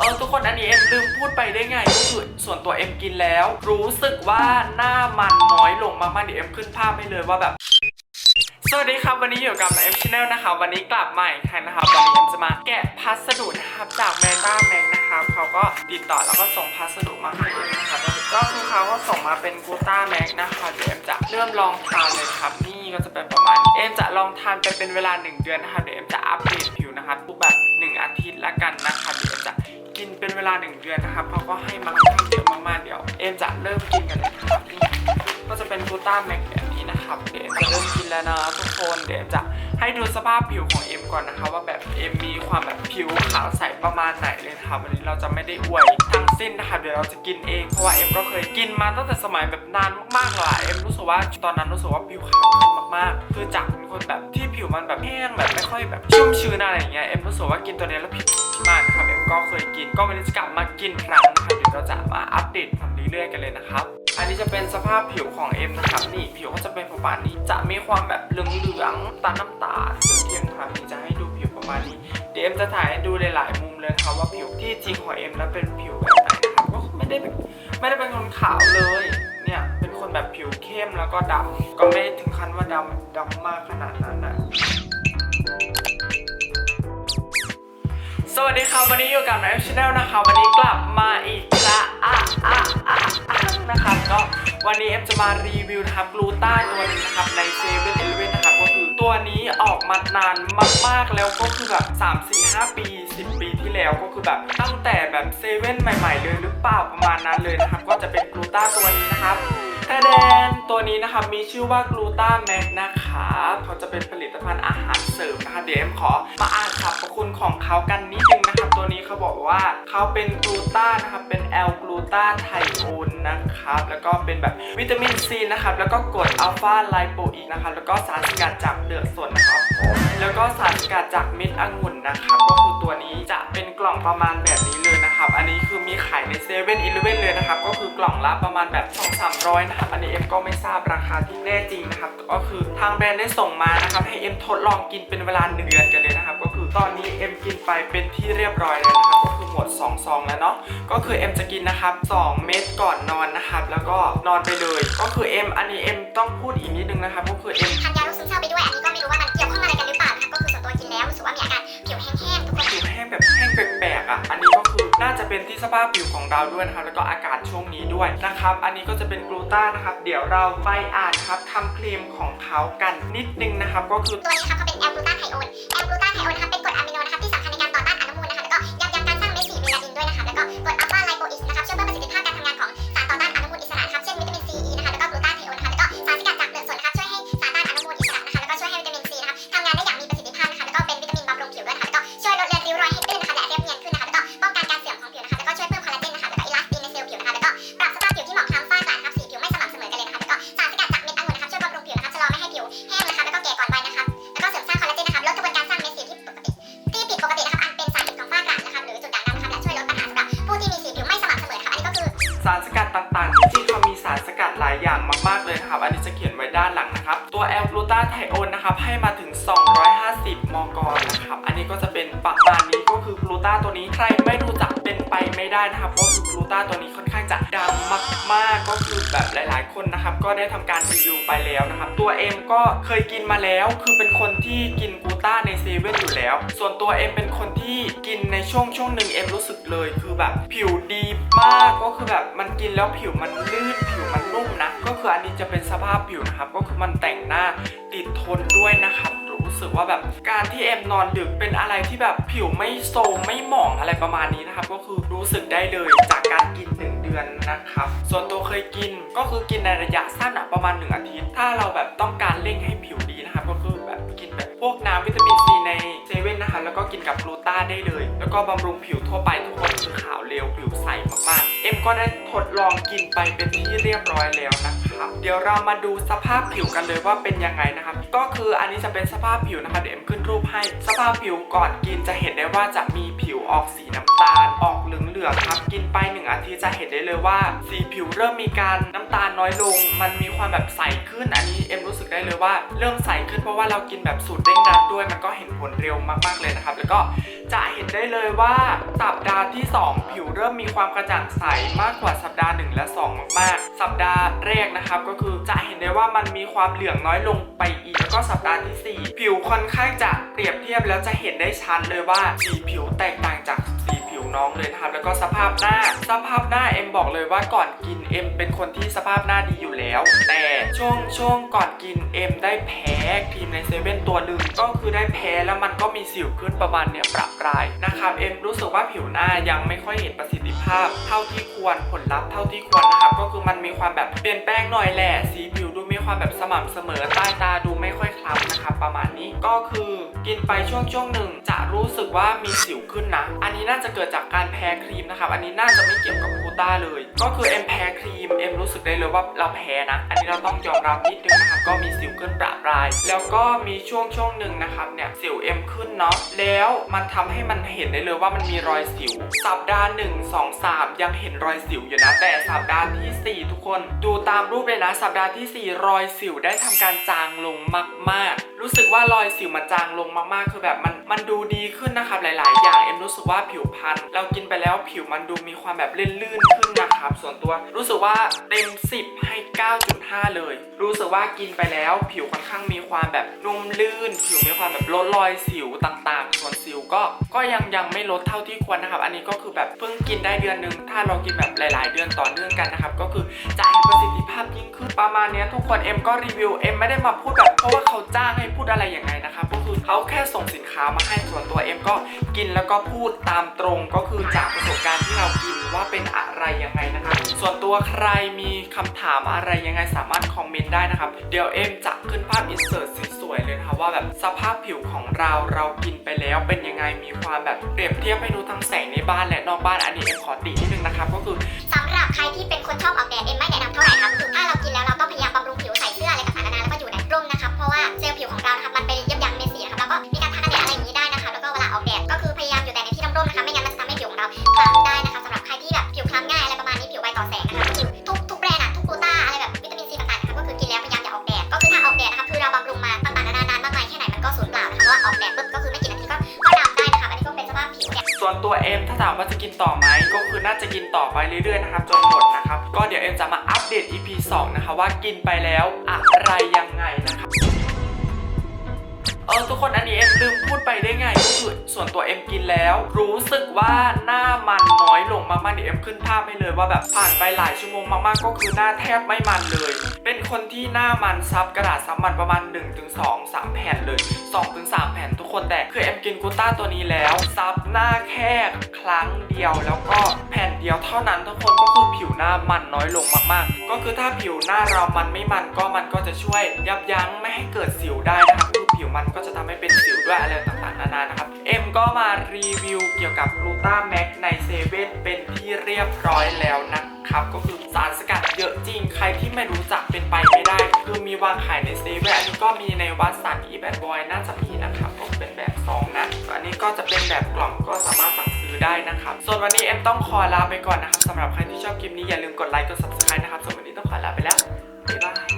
เออทุกคนอันนี้เอ็มลืมพูดไปได้ไงก็คือส่วนตัวเอ็มกินแล้ว รู้สึกว่าหน้ามันน้อยลงมากๆเดี๋ยวเอ็มขึ้นภาพให้เลยว่าแบบสวัสดีครับ วันนี้อยู่กับเอ็มชแนลนะครับวันนี้กลับมาอีกครั้งนะครับวันนี้เอ็มจะมาแกะพัสดุนะครับจากแมนด้าแมงนะครับเขาก็ติดต่อแล้วก็ส่งพัสดุมาให้เอ็มนะครับก็คือเขาก็ส่งมาเป็นกูต้าแมกนะครับเดี๋ยวเอ็มจะเริ่มลองทานเลยครับนี่ก็จะเป็นประมาณเอ็มจะลองทานไปเป็นเวลา 1 เดือนนะครับเดี๋ยวเอ็มจะอัปเดตผิวนะครับทุกแบบ1อาทิตย์ละกันนะครับเดี๋ยวเอ็มจะ กินเป็นเวลาหนึ่งเดือนนะครับเขาก็ให้มาค่อนข้างเยอะมากๆเดี๋ยวเอ็มจะเริ่มกินกันเลยนะครับนี่ก็จะเป็นกลูต้าแม็กแบบนี้นะครับเดี๋ยวเอ็มจะเริ่มกินแล้วนะทุกคนเดี๋ยวเอ็มจะ ให้ดูสภาพผิวของเอ็มก่อนนะคะ ว่าแบบเอ็มมีความแบบผิวขาวใสประมาณไหนเลยนะครับวันนี้เราจะไม่ได้อวยทั้งสิ้นนะครับเดี๋ยวเราจะกินเองเพราะว่าเอ็มก็เคยกินมาตั้งแต่สมัยแบบนานมากๆเลยเอ็มรู้สึกว่าตอนนั้นรู้สึกว่าผิวขาวขึ้นมากๆ คือจากเป็นคนแบบที่ผิวมันแบบแห้งแบบไม่ค่อยแบบชุ่มชื้นอะไรอย่างเงี้ยเอ็มรู้สึกว่ากินตัวนี้แล้วผิวสดมากนะครับเอ็มก็เคยกินก็วันนี้จะกลับมากินครั้งนะครับเดี๋ยวเราจะมาอัปเดตผลเรื่อยๆกันเลยนะครับ จะเป็นสภาพผิวของเอ็มนะครับนี่ผิวก็จะเป็นประมาณนี้ จะมีความแบบเหลืองๆตาน้ำตาลเทียมครับนี่จะให้ดูผิวประมาณนี้เดี๋ยวเอ็มจะถ่ายให้ดูหลายๆมุมเลยครับว่าผิวที่จริงของเอ็มแล้วเป็นผิวแบบไหนนะครับก็ไม่ได้ไม่ได้เป็นคนขาวเลยเนี่ยเป็นคนแบบผิวเข้มแล้วก็ดำก็ไม่ถึงขั้นว่าดำดำมากขนาดนั้นนะสวัสดีครับวันนี้อยู่กับนายชาแนลนะครับวันนี้กลับมาอีกละอะอะ นะครับก็วันนี้เอ็มจะมารีวิวนะครับกลูต้าตัวหนึงนะครับในเซเว่นเอเลเวนนะครับก็คือตัวนี้ออกมานานมากๆแล้วก็คือแบบ3 4 5 ปี 10 ปีที่แล้วก็คือแบบตั้งแต่แบบเซเว่นใหม่ๆเลยหรือเปล่าประมาณนั้นเลยนะครับก็จะเป็นกลูต้าตัวนี้นะครับแต่แดนตัวนี้นะครับมีชื่อว่ากลูตาแม็กนะครับเขาจะเป็นผลิตภัณฑ์อาหารเสริมนะครับเดี๋ยวเอ็มขอมาอ่านสรรพคุณของเขากันนิดนึงนะครับ ตัวนี้เขาบอกว่าเขาเป็นกลูตานะครับเป็นแอลกลู ตาไทโอนนะครับ แล้วก็เป็นแบบวิตามินซีนะครับ แล้วก็กรดอัลฟาไลโปอีกนะครับ แล้วก็สารสกัดจากเปลือกสนนะครับแล้วก็สารสกัดจากเม็ดองุ่นนะครับ ก็คือตัวนี้จะเป็นกล่องประมาณแบบนี้เลยนะครับ อันนี้คือมีขายในเซเว่นอีเลเว่นเลยนะครับ ก็คือกล่องละประมาณแบบ2 3 0 0นะครับ อันนี้เอ็มก็ไม่ทราบราคาที่แน่จริงนะครับ ก็คือทางแบรนด์ได้ส่งมานะครับ ให้เอ็มทดลองกินเป็นเวลาหนึ่งเดือนกันเลยนะครับ ก็คือตอนนี้เอ็มกินไปเป็นที่เรียบร้อยแล้วนะครับ ก็คือหมด2ซองแล้วเนาะ ก็คือเอ็มจะกินนะครับ 2 เม็ดก่อนนอนนะครับ แล้วก็นอนไปเลย ก็คือเอ็มอันนี้เอ็มต้องพูดอีกนิดนึงนะครับ ก็คือเอ็มทานยาโรคซึมเศร้าไปด้วย อันนี้ก็ไม่รู้ว่ามันเกี่ยวข้องอะไรกันหรือเปล่านะคะก็คือส่วนตัวกินแล้วรู้สึกว่ามีอาการผิวแห้งๆทุกคนผิวแห้งแบบแห้งแปลกๆอะ อันนี้ก็คือน่าจะเป็นที่สภาพผิวของเราด้วยนะครับ แล้วก็อากาศช่วงนี้ด้วยนะครับ อันนี้ก็จะเป็นกลูต้านะครับ เดี๋ยวเราไปอ่านครับทำครีมของเขากันนิดนึงนะครับ ก็คือตัวนี้นะคะเขาเป็นแอลกลูตาไทโอนแอลกลูตา ให้มาถึง 250 มกนะครับ อันนี้ก็จะเป็นประมาณนี้ก็คือกลูต้าตัวนี้ใครไม่รู้จักเป็นไปไม่ได้นะครับก็คือกลูต้าตัวนี้ค่อนข้างจะดังมาก ๆ ก็คือแบบหลาย ๆ คนนะครับ ก็ได้ทำการรีวิวไปแล้วนะครับ ตัวเอ็มก็เคยกินมาแล้ว คือเป็นคนที่กินกลูต้าในเซเว่นอยู่แล้ว ส่วนตัวเอ็มเป็นคนที่กินในช่วงช่วงหนึ่งเอ็มรู้สึกเลย คือแบบผิวดีมากก็คือแบบมันกินแล้วผิวมันลื่นผิวมันนุ่มนะ ก็คืออันนี้จะเป็นสภาพผิวนะครับ ก็คือมันแต่งหน้าติดทนด้วยนะครับรู้สึกว่าแบบการที่เอ็มนอนดึกเป็นอะไรที่แบบผิวไม่โทรมไม่หมองอะไรประมาณนี้นะครับ ก็คือรู้สึกได้เลยจากการกิน1เดือนนะครับ ส่วนตัวเคยกินก็คือกินในระยะสั้นประมาณ1อาทิตย์ ถ้าเราแบบต้องการเร่งให้ผิวดีนะครับ ก็คือแบบกินแบบพวกน้ำวิตามินซีในเซเว่นนะคะแล้วก็กินกับกลูต้าได้เลย แล้วก็บำรุงผิวทั่วไปทุกคนคือขาวเร็วผิวใสมากๆ เอ็มก็ได้ทดลองกินไปเป็นที่เรียบร้อยแล้วนะค รับ เดี๋ยวเรามาดูสภาพผิวกันเลยว่าเป็นยังไงนะครับ ก็คืออันนี้จะเป็นสภาพผิวนะคะเดี๋ยวเอ็มขึ้นรูปให้ สภาพผิวก่อนกินจะเห็นได้ว่าจะมีผิวออกสีน้ำตาล ออกเหลืองๆครับ กินไปหนึ่งอาทิตย์จะเห็นได้เลยว่า สีผิวเริ่มมีการน้ำตาลน้อยลง มันมีความแบบใสขึ้นอันนี้เอ็มรู้ ได้เลยว่าเริ่มใสขึ้นเพราะว่าเรากินแบบสูตรเร่งรัดด้วย มันก็เห็นผลเร็วมากๆเลยนะครับ แล้วก็จะเห็นได้เลยว่าสัปดาห์ที่ 2 ผิวเริ่มมีความกระจ่างใสมากกว่าสัปดาห์ 1 และ 2 มากๆ สัปดาห์แรกนะครับ ก็คือจะเห็นได้ว่ามันมีความเหลืองน้อยลงไปอีกแล้วก็สัปดาห์ที่ 4 ผิวค่อนข้างจะเปรียบเทียบแล้วจะเห็นได้ชัดเลยว่าสีผิวแตกต่างจากสี น้องเลยนะครับแล้วก็สภาพหน้า สภาพหน้าเอ็มบอกเลยว่าก่อนกินเอ็มเป็นคนที่สภาพหน้าดีอยู่แล้ว แต่ช่วงช่วงก่อนกินเอ็มได้แพ้ครีมในเซเว่นตัวหนึ่งก็คือได้แพ้แล้วมันก็มีสิวขึ้นประมาณเนี่ยประปรายนะครับเอ็มรู้สึกว่าผิวหน้ายังไม่ค่อยเห็นประสิทธิภาพ เท่าที่ควรผลลัพธ์เท่าที่ควรนะครับก็คือมันมีความแบบเปลี่ยนแปลงหน่อยแหละสีผิวดูมีความแบบสม่ำเสมอใต้ตาดูไม่ค่อย คล้ำนะครับประมาณนี้ก็คือกินไปช่วงช่วงหนึ่งจะรู้สึกว่ามีสิวขึ้นนะ อันนี้น่าจะเกิดจากการแพ้ครีมนะครับ อันนี้น่าจะไม่เกี่ยวกับกูต้าเลย ก็คือเอ็มแพ้ครีมเอ็มรู้สึกได้เลยว่าเราแพ้นะ อันนี้เราต้องยอมรับนิดนึงนะครับก็มีสิวขึ้นประปราย แล้วก็มีช่วงช่วงหนึ่งนะครับเนี่ยสิวเอ็มขึ้นเนาะแล้วมันทำให้มันเห็นได้เลยว่ามันมีรอยสิว สัปดาห์หนึ่งสองสามยังเห็นรอยสิวอยู่นะ แต่สัปดาห์ที่สี่ทุกคน ดูตามรูปเลยนะ สัปดาห์ที่สี่รอยสิวได้ทำการจางลงมากๆรู้สึกว่ารอยสิวมันจางลงมากๆ คือแบบมันมันดูดีขึ้นนะครับหลาย ๆ อย่างเอ็มรู้สึกว่าผิวพรรณเรากินไปแล้วผิวมันดูมีความแบบลื่นๆขึ้นนะครับ ส่วนตัวรู้สึกว่าเต็ม 10 ให้ 9.5 เลย รู้สึกว่ากินไปแล้ว ผิวค่อนข้างมีความแบบนุ่มลื่น ผิวมีความแบบลดรอยสิวต่าง ๆ ส่วนสิวก็ก็ยังยังไม่ลดเท่าที่ควรนะครับ อันนี้ก็คือแบบเพิ่งกินได้เดือนนึง ถ้าเรากินแบบหลาย ๆ เดือนต่อเนื่องกันนะครับก็คือจะเห็นประสิทธิภาพยิ่งขึ้นประมาณนี้ทุกคนเอ็มก็รีวิวเอ็มไม่ได้มาพูดแบบเพราะว่าเขาจ้างให้พูดอะไรย่างไงนะครับก็คือเขาแค่ส่งสินค้ามาให้ส่วนตัวเอ็มก็กินแล้วก็พูดตามตรงก็คือจากประสบการณ์ที่เรากินว่าเป็นอะไรยังไงนะครับส่วนตัวใครมีคำถามอะไรยังไงสามารถคอมเมนต์ได้นะครับ เดี๋ยวเอ็มจะขึ้นภาพอินเสิร์ตสวยๆเลยนะครับว่าแบบสภาพผิวของเราเรากินไปแล้วเป็นยังไงมีความแบบเปรียบเทียบให้ดูทั้งแสงในบ้านและนอกบ้านอันนี้เอ็มขอตินิดนึงนะครับก็คือสำหรับใครที่เป็นคนชอบออกแดดเอ็มไม่แนะนำเท่าไหร่ครับคือถ้าเรากินแล้วเราต้องพยายามบำรุง กินต่อไหมก็คือน่าจะกินต่อไปเรื่อยๆนะครับจนหมดนะครับ ก็เดี๋ยวเอ็มจะมาอัปเดต EP 2 นะคะว่ากินไปแล้วอะไรยังไงนะครับ เออทุกคนอันนี้เอ็มลืมพูดไปได้ไงก็คือส่วนตัวเอ็มกินแล้ว รู้สึกว่าหน้ามันน้อยลงมากๆเดี๋ยวเอ็มขึ้นภาพให้เลยว่าแบบผ่านไปหลายชั่วโมงมากๆ ก็คือหน้าแทบไม่มันเลย เป็นคนที่หน้ามันซับกระดาษซับมันประมาณ 1-2 3 แผ่นเลย 2-3 แผ่นทุกคนแต่คือเอ็มกินกูต้าตัวนี้แล้ว ซับหน้าแค่ครั้งเดียวแล้วก็แผ่นเดียวเท่านั้นทุกคนก็คือผิวหน้ามันน้อยลงมากๆ ก็คือถ้าผิวหน้าเรามันไม่มันก็มันก็จะช่วยยับยั้งไม่ให้เกิดสิวได้นะครับ ผิวมันก็จะทำให้เป็นสิวด้วยอะไรต่างๆนานานะครับ เอ็มก็มารีวิวเกี่ยวกับลูต้าแม็กในเซเว่นเป็นที่เรียบร้อยแล้วนะครับ ก็คือสารสกัดเยอะจริง ใครที่ไม่รู้จักเป็นไปไม่ได้ คือมีวางขายในเซเว่นอันนี้ก็มีในวัดสันอีแบดบอยน่าจะมีนะครับก็เป็นแบบซองนะอันนี้ก็จะเป็นแบบกล่องก็สามารถสั่งซื้อได้นะครับ ส่วนวันนี้เอ็มต้องขอลาไปก่อนนะครับสำหรับใครที่ชอบคลิปนี้อย่าลืมกดไลค์กด subscribe นะครับส่วนวันนี้ต้องขอลาไปแล้วบ๊ายบาย